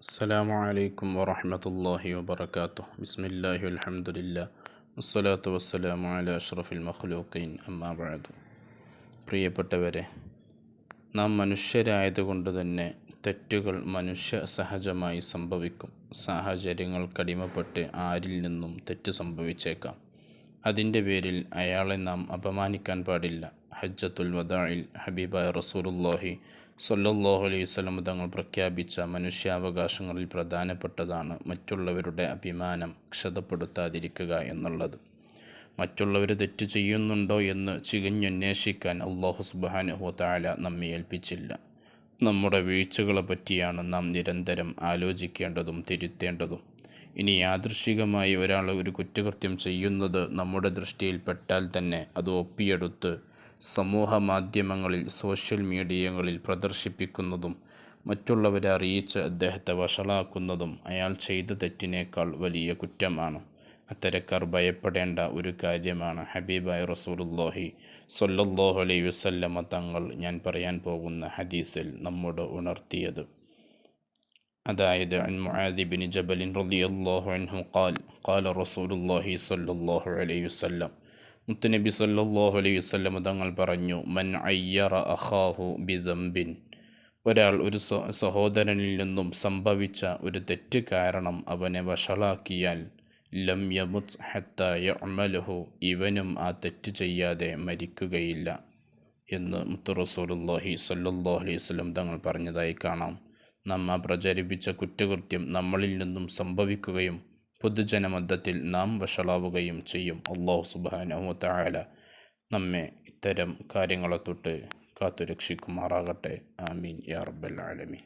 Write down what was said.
അസ്സലാമു അലൈക്കും വറഹ്മത്തുള്ളാഹി വബറകാതുഹു. ബിസ്മില്ലാഹി അൽഹംദുലില്ലാ. വസ്സലാത്തു വസ്സലാമു അലാ അഷ്റഫിൽ മഖ്ലൂഖീൻ. അമ്മാ ബഅദ്. പ്രിയപ്പെട്ടവരെ നാം മനുഷ്യരായതുകൊണ്ട് തന്നെ തെറ്റുകൾ മനുഷ്യ സഹജമായി സംഭവിക്കും. സാഹചര്യങ്ങൾക്കടിമപ്പെട്ട് ആരിൽ നിന്നും തെറ്റ് സംഭവിച്ചേക്കാം. അതിന്റെ പേരിൽ അയാളെ നാം അപമാനിക്കാൻ പാടില്ല. ഹജ്ജത്തുൽ വദാഇൽ ഹബീബായ റസൂലുള്ളാഹി സ്വല്ലല്ലാഹു അലൈഹി വസല്ലം തങ്ങൾ പ്രഖ്യാപിച്ച മനുഷ്യാവകാശങ്ങളിൽ പ്രധാനപ്പെട്ടതാണ് മറ്റുള്ളവരുടെ അഭിമാനം ക്ഷതപ്പെടുത്താതിരിക്കുക എന്നുള്ളത്. മറ്റുള്ളവർ തെറ്റ് ചെയ്യുന്നുണ്ടോ എന്ന് ചികഞ്ഞന്വേഷിക്കാൻ അള്ളാഹു സുബ്ഹാനഹു തആല നമ്മെ ഏൽപ്പിച്ചില്ല. നമ്മുടെ വീഴ്ചകളെ പറ്റിയാണ് നാം നിരന്തരം ആലോചിക്കേണ്ടതും തിരുത്തേണ്ടതും. ഇനി യാദൃശികമായി ഒരാൾ ഒരു കുറ്റകൃത്യം ചെയ്യുന്നത് നമ്മുടെ ദൃഷ്ടിയിൽപ്പെട്ടാൽ തന്നെ അത് ഒപ്പിയെടുത്ത് സമൂഹ മാധ്യമങ്ങളിൽ സോഷ്യൽ മീഡിയകളിൽ പ്രദർശിപ്പിക്കുന്നതും മറ്റുള്ളവരെ അറിയിച്ച് അദ്ദേഹത്തെ വഷളാക്കുന്നതും അയാൾ ചെയ്ത തെറ്റിനേക്കാൾ വലിയ കുറ്റമാണ്. അത്തരക്കാർ ഭയപ്പെടേണ്ട ഒരു കാര്യമാണ്. ഹബീബായ റസൂലുള്ളാഹി സ്വല്ലല്ലാഹു അലൈഹി വസല്ലമ തങ്ങൾ ഞാൻ പറയാൻ പോകുന്ന ഹദീസിൽ നമ്മോട് ഉണർത്തിയത്. അതായത് അൻ മുആദി ബിൻ ജബലിൻ റളിയല്ലാഹു അൻഹു ഖാൽ ഖാല റസൂലുള്ളാഹി സ്വല്ലല്ലാഹു അലൈഹി വസല്ലം മുത്തുനബി സല്ലാഹു അലൈഹി വസല്ലം തങ്ങൾ പറഞ്ഞു മൻ അയ്യറ അഖാഹു ബിദംബിൻ. ഒരാൾ ഒരു സഹോദരനിൽ നിന്നും സംഭവിച്ച ഒരു തെറ്റ് കാരണം അവനെ വഷളാക്കിയാൽ ലം യമുത് ഹത്ത യമലഹു ഇവനും ആ തെറ്റ് ചെയ്യാതെ മരിക്കുകയില്ല എന്ന് മുത്തു റസൂലുല്ലാഹി സല്ലാഹു അലൈഹി വസല്ലം തങ്ങൾ പറഞ്ഞതായി കാണാം. നമ്മ പ്രചരിപ്പിച്ച കുറ്റകൃത്യം നമ്മളിൽ നിന്നും സംഭവിക്കുകയും പൊതുജനമധ്യത്തിൽ നാം വഷളാവുകയും ചെയ്യും. അള്ളാഹു സുബാനഹു തായാല നമ്മെ ഇത്തരം കാര്യങ്ങളെ തൊട്ട് കാത്തുരക്ഷിക്കുമാറാകട്ടെ. ആമീൻ. യാ റബ്ബൽ ആലമീൻ.